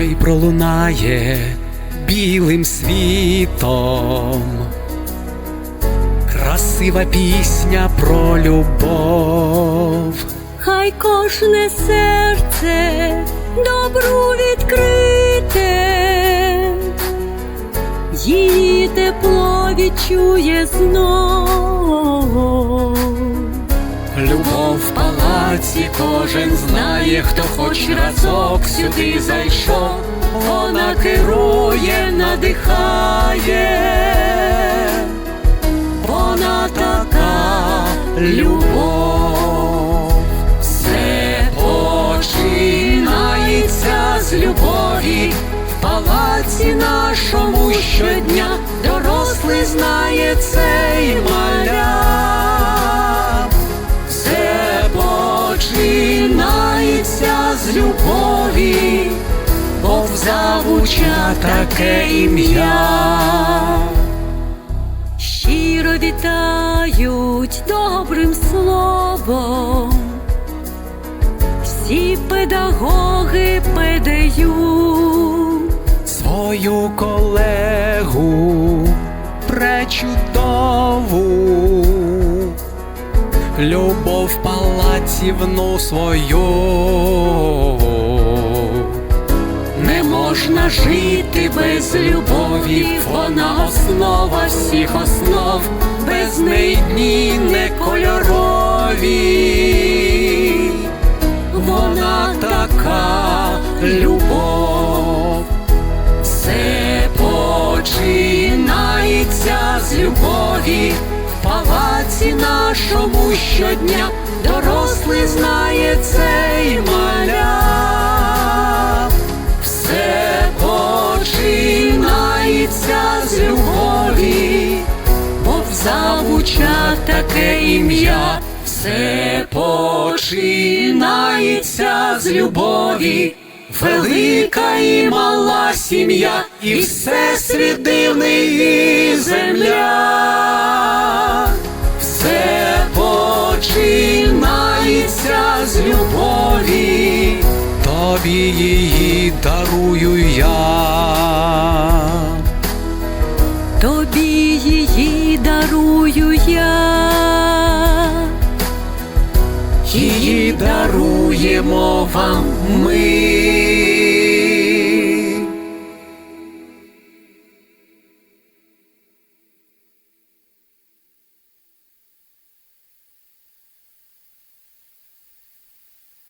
хай пролунає білим світом. Красива пісня про любов. Хай кожне серце добру відкрите, її тепло відчує знов. Палаці кожен знає, хто хоч разок сюди зайшов, вона керує, надихає, вона така любов, все починається з любові. В палаці нашому щодня дорослий знає цей любові, бо в завуча таке ім'я. Щиро вітають добрим словом, всі педагоги педають. Свою колегу пречудову, любов в палаці свою. Жити без любові, вона основа всіх основ, без неї дні не кольорові, вона така любов, все починається з любові, в палаці нашому щодня дорослий знає цей починається з любові, бо завуча таке ім'я, все починається з любові, велика і мала сім'я, і все світ і земля. Все починається з любові, тобі її дарую я. Її дарую я, Її даруємо вам ми.